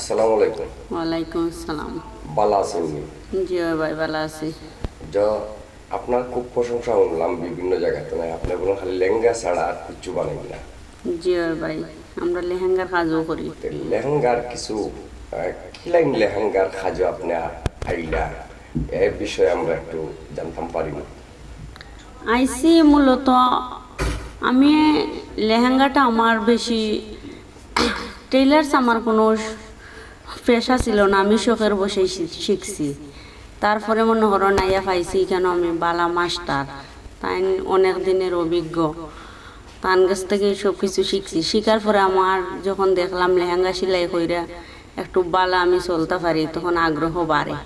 আসসালামু আলাইকুম। ওয়ালাইকুম আসসালাম। ভালো আছেন জি ভাই ভালো আছি। যা আপনার খুব প্রশংসা শুনলাম বিভিন্ন জায়গাতে না আপনি বলুন খালি লেহেঙ্গা ছাড়া আর কিচ্ছু বানাই না। জি ভাই আমরা লেহেঙ্গার কাজও করি। লেহেঙ্গার কিছু কি লাইন লেহেঙ্গার খাজো আপনি আইলা? এর বিষয়ে আমরা একটু জানতাম পারি না। আইসি মূলত আমি লেহেঙ্গাটা আমার বেশি টেইলার্স আমার কোনো পেশা ছিল না, আমি শখের বসে শিখছি। তারপরে মনে করো নাইয়া পাইছি কেন আমি? বালা মাস্টার। তাই অনেক দিনের অভিজ্ঞ। তান কাছ থেকে সব কিছু শিখছি। শিখার পরে আমার যখন দেখলাম লেহেঙ্গা সেলাই কইরা একটু বালা আমি চলতে পারি, তখন আগ্রহ বাড়ে।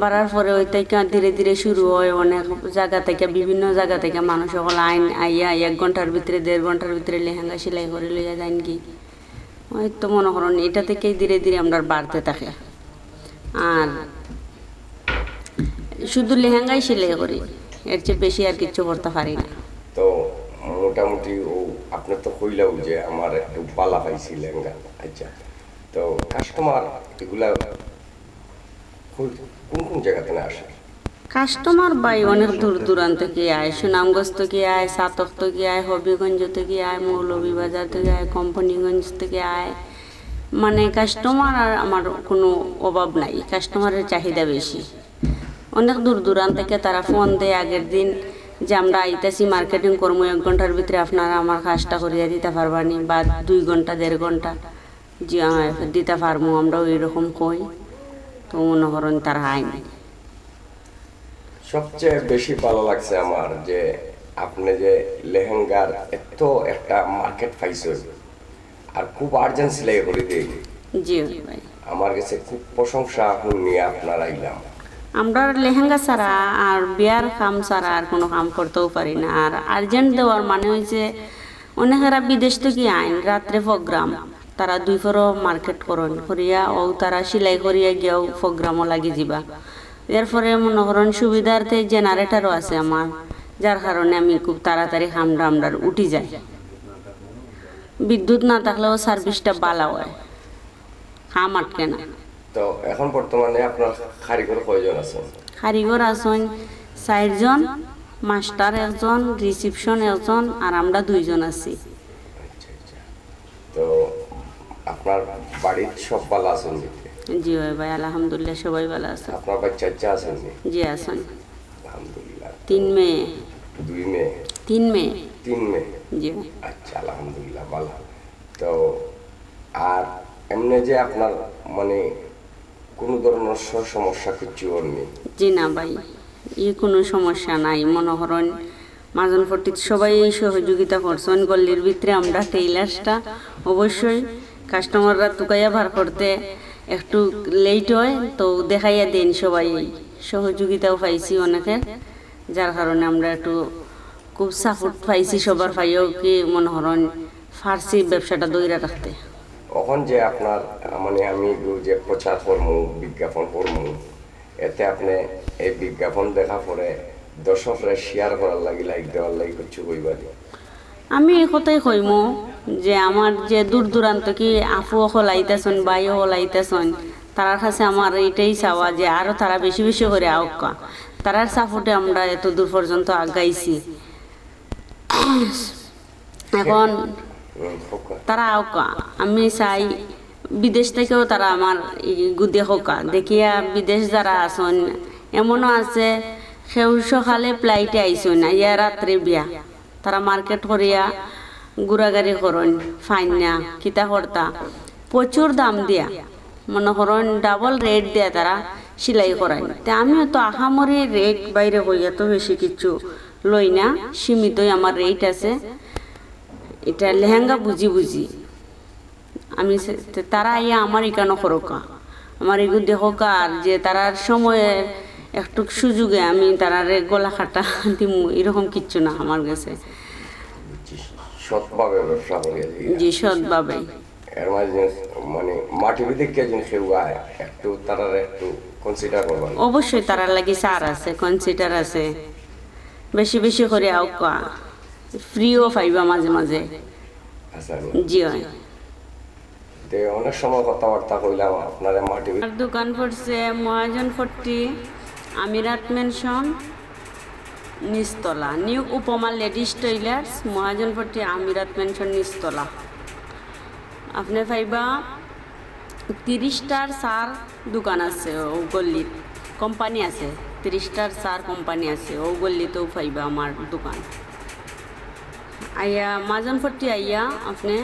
বাড়ার পরে ওই থেকে ধীরে ধীরে শুরু হয় অনেক জায়গা থেকে, বিভিন্ন জায়গা থেকে মানুষ সকল আইন আইয়া এক ঘণ্টার ভিতরে, দেড় ঘণ্টার ভিতরে লেহেঙ্গা সেলাই করে লইয়া যান কি। ওই তো মনে করেন এটা থেকেই ধীরে ধীরে আমরা বাড়তে থাকে। আর শুধু লেহেঙ্গাই সেলাই করি, এর চেয়ে বেশি আর কিছু করতে পারি না। তো মোটামুটি ও আপনি তো কইলাও যে আমার একটু বালা পাইছি লেহেঙ্গা আচ্ছা। তো কাস্টমার এগুলা কোন- কোন জায়গাতে না আসে? কাস্টমার বাই অনেক দূর দূরান্ত থেকে আয়, সুনামগঞ্জ থেকে আয়, সাতক থেকে আয়, হবিগঞ্জ থেকে আয়, মৌলভীবাজার থেকে আয়, কোম্পানিগঞ্জ থেকে আয়। মানে কাস্টমার আর আমার কোনো অভাব নাই, কাস্টমারের চাহিদা বেশি। অনেক দূর দূরান্ত থেকে তারা ফোন দেয় আগের দিন যে আমরা আইতাছি মার্কেটিং করব এক ঘণ্টার ভিতরে আপনারা আমার কাজটা করিয়া দিতে পারবানি বা দুই ঘণ্টা, দেড় ঘণ্টা যে দিতে পারব আমরা ওই রকম কই। তো মনে করেন তারা আইনি সবচেয়ে বেশি ভালো লাগছে আমার যে আপনি যে লেহেঙ্গার এত একটা মার্কেট পাইছেন আর খুব আর্জেন্ট সেলাই করে দিয়ে। জি ভাই। আমার কাছে খুব প্রশংসা নিয়ে আপনার আইলাম আমরা লেহেঙ্গা ছাড়া আর বিয়ার কাম ছাড়া আর কোনো কাম করতেও পারি না। আর আর্জেন্ট দেওয়ার মানে হয়েছে অনেকেরা বিদেশ থেকে আইন রাত্রে প্রোগ্রাম তারা দুই ফরো মার্কেট করন করিয়া ও তারা সিলাই করিয়া গিয়াও প্রোগ্রামও লাগি যাবা এরপরে মনে করেন সুবিধার্থে জেনারেটারও আছে আমার যার কারণে আমি খুব তাড়াতাড়ি হামডা আমডার উঠি যাই। বিদ্যুৎ না থাকলেও সার্ভিসটা বালা হয়। হাম আটকে না। তো এখন বর্তমানে আপনার কারিগর কয়জন আছেন? কারিগর আছেন চারজন মাস্টার একজন রিসিপশন একজন আর আমরা দুইজন আছি। আচ্ছা আচ্ছা। তো আপনার বাড়ির সব ভালো আছেন জি ভাই ভাই আলহামদুলিল্লাহ সবাই ভালো আছে। আপনার বাচ্চা আছেন জি আছেন। আলহামদুলিল্লাহ। তিন মেয়ে। দুই মেয়ে? তিন মেয়ে। তিন মেয়ে? জি। আচ্ছা আলহামদুলিল্লাহ ভালো। তো আর এমনি যে আপনার মানে কোনো ধরনের সমস্যা কিছু নেই জি না ভাই ই কোনো সমস্যা নাই মনোহরণ। মাজন ফটিত সবাই সহযোগিতা করছেন গল্লির ভিতরে আমরা টেইলার্সটা অবশ্যই। কাস্টমাররা তুকাইয়া ভার করতে একটু লেট হয়, তো দেখাইয়া দেন সবাই। সহযোগিতাও পাইছি অনেকের যার কারণে আমরা একটু খুব সাপোর্ট পাইছি সবার পাইও কি মনে করেন ফার্সি ব্যবসাটা দইরা রাখতে। এখন যে আপনার মানে আমি যে প্রচার করব বিজ্ঞাপন করব এতে আপনি এই বিজ্ঞাপন দেখা পরে দর্শকরা শেয়ার করার লাগি লাইক দেওয়ার লাগি কিছু কইবারি আমি এই কথাই কইমু যে আমার যে দূর দূরান্ত কি আফু হল আইতেছন বাই হল আইতেছন তারার কাছে আমার এইটাই চাওয়া যে আরও তারা বেশি বেশি করে আউকা। তারার সাপোর্টে আমরা এত দূর পর্যন্ত আগাইছি। এখন তারা আউকা। আমি চাই বিদেশ থেকেও তারা আমার গুদে হোকা। দেখিয়া বিদেশ যারা আসন এমনও আছে, সেও সকালে ফ্লাইটে আইসন ইয়া রাত্রে বিয়া। তারা মার্কেট করিয়া গুড়াগাড়ি করন না কিতা করতা। প্রচুর দাম দিয়া, মনে করেন ডাবল রেট দিয়া তারা সিলাই করাই তে আমিও তো আহামরি রেট বাইরে হই এত বেশি কিছু লই না, সীমিতই আমার রেট আছে। এটা লেহেঙ্গা বুঝি বুঝি। আমি তারা আইয়া আমার এখানে করোকা? আমার এগু দেখোকা আর যে তারার সময়ের একটু সুযোগে আমি তারারে গলা খাটা দিমু, এরকম কিচ্ছু না আমার কাছে। সৎভাবে ব্যবসা দিই সৎভাবে। এর মাঝে মানে মাটি কেউ আয় একটু তারা একটু কনসিডার অবশ্যই তারার লাগি সার আছে কনসিডার আছে। বেশি বেশি করে আউকা ফ্রিও পাইবা মাঝে মাঝে। আচ্ছা জি হয়। তে অনেক সময় কথাবার্তা কইলাম আপনার মাটি দোকান পড়ছে মহাজন ফট্টি আমিরাত mansion নিস্তলা new Upoma ladies tailors Mahajan forty আমিরাত মেনশন নিস্তলা আপনি পাইবা তিরিশটার সার দোকান আছে ও গল্লিত কোম্পানি আছে। তিরিশটার সার কোম্পানি আছে ও গল্লিতেও পাইবা আমার দোকান। আইয়া মাজন ফট্টি আইয়া আপনি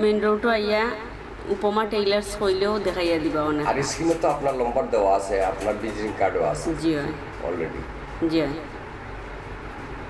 মেন রোডও আইয়া উপমা টেইলার্স কইলেও দেখাইয়া দিবা অনেক। আর স্ক্রিনে তো আপনার নম্বর দেওয়া আছে আপনার ভিজিটিং কার্ডও আছে। জি হয়। অলরেডি জি হয়।